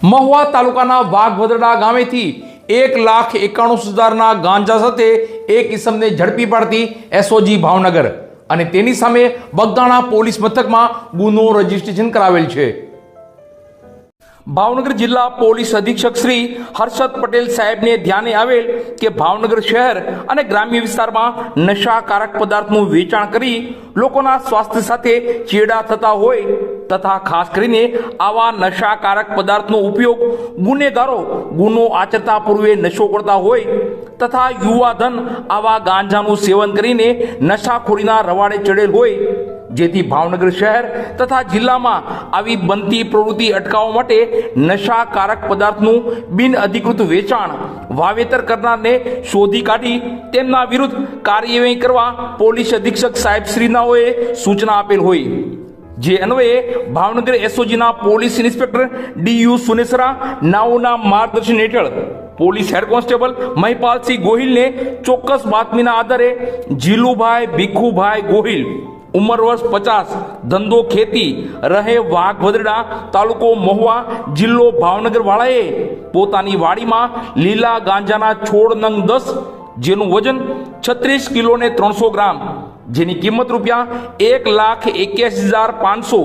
મહુવા તાલુકાના વાઘવદરડા ગામેથી એક લાખ એકાણું હજારના ગાંજા સાથે એક ઇસમને ઝડપી પાડતી એસઓજી ભાવનગર અને તેની સામે બગદાણા પોલીસ મથકમાં ગુનો રજીસ્ટ્રેશન કરાવેલ છે. ભાવનગર જિલ્લા પોલીસ અધિક્ષક શ્રી હર્ષદ પટેલ સાહેબને ધ્યાને આવેલ કે ભાવનગર શહેર અને ગ્રામ્ય વિસ્તારમાં નશાકારક પદાર્થનું વેચાણ કરી લોકોના સ્વાસ્થ્ય સાથે ચેડા થતા હોય તથા ખાસ કરીને આવા નશાકારક પદાર્થનો ઉપયોગ ગુનેગારો ગુનો આચરતા પૂર્વે નશો કરતા હોય તથા યુવાધન આવા ગાંજાનું સેવન કરીને નશાખોરીના રવાડે ચડેલ હોય, જેથી ભાવનગર શહેર તથા જિલ્લામાં આવી બનતી પ્રવૃત્તિ અટકાવવા માટે નશાકારક પદાર્થનું બિન અધિકૃત વેચાણ વાવેતર કરનારને શોધી કાઢી તેમના વિરુદ્ધ કાર્યવાહી કરવા પોલીસ અધિક્ષક સાહેબ શ્રીનાઓએ સૂચના આપેલ હોય. જે અન્વયે Bhavnagar એસઓજીના police inspector D U Sunesara, નાઓના માર્ગદર્શન હેઠળ પોલીસ હેડ કોન્સ્ટેબલ મહિપાલસિંહ ગોહિલને ચોક્કસ બાતમીના આધારે જીલુભાઈ ભીખુભાઈ ગોહિલ, ઉંમર વર્ષ પચાસ, ધંધો ખેતી, રહે વાઘવદરડા તાલુકો મહુવા, જિલ્લો ભાવનગર વાળાએ પોતાની વાડીમાં લીલા ગાંજાના છોડ નંગ દસ, જેનું વજન છત્રીસ કિલો ને ત્રણસો ગ્રામ જેની કિંમત રૂપિયા એક લાખ એક્યાસી હજાર પાંચસો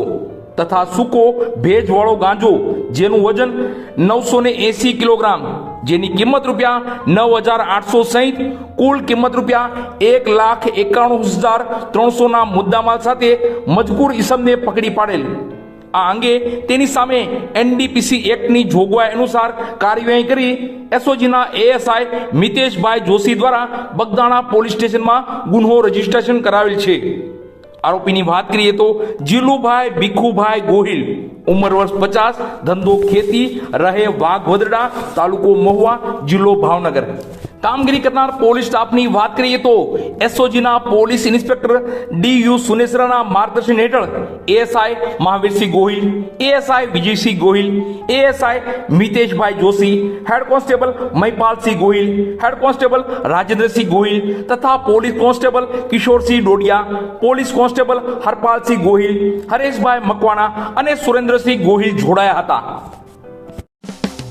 તથા સૂકો ભેજવાળો ગાંજો, જેનું વજન નવસો ને એસી કિલોગ્રામ, જેની કિંમત રૂપિયા નવ હજાર આઠસો સહિત કુલ કિંમત રૂપિયા એક લાખ એકાણું હજાર ત્રણસોના મુદ્દામાલ સાથે મજકૂર ઇસમને પકડી પાડેલ. આ અંગે તેની સામે એનડીપીસી એક્ટની જોગવાઈ અનુસાર કાર્યવાહી કરી એસઓજીના એએસઆઈ મિતેશભાઈ જોશી દ્વારા બગદાણા પોલીસ સ્ટેશનમાં ગુન્હો રજીસ્ટ્રેશન કરાવેલ છે. આરોપીની વાત કરીએ તો જીલુભાઈ ભીખુભાઈ ગોહિલ, ઉંમર વર્ષ પચાસ, ધંધો ખેતી, રહે વાઘવદરડા તાલુકો મહુવા, જિલ્લો ભાવનગર. કામગીરી કરનાર પોલીસ સ્ટાફની વાત કરીએ તો એસઓજીના પોલીસ ઇન્સ્પેક્ટર ડી યુ સુનેસરાના માર્ગદર્શન હેઠળ ASI Mahavirsinh Gohil, ASI Vijaysinh Gohil, ASI Miteshbhai Joshi, head constable Mahipalsinh Gohil, head constable Rajendrasinh Gohil તથા police constable Kishorsinh Dodiya, police constable Harpalsinh Gohil, Hareshbhai Makwana અને સુરેન્દ્રસિંહ ગોહિલ જોડાયા હતા.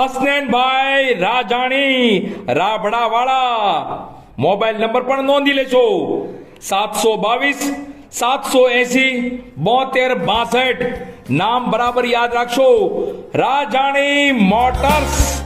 હસનૈનભાઈ Rajali રાભડાવાળા mobile number પણ નોંધી લેશો સાતસો બાવીસ, સાતસો એસી, બોતેર બાસઠ. નામ બરાબર યાદ રાખશો. રાજાણી મોટર્સ.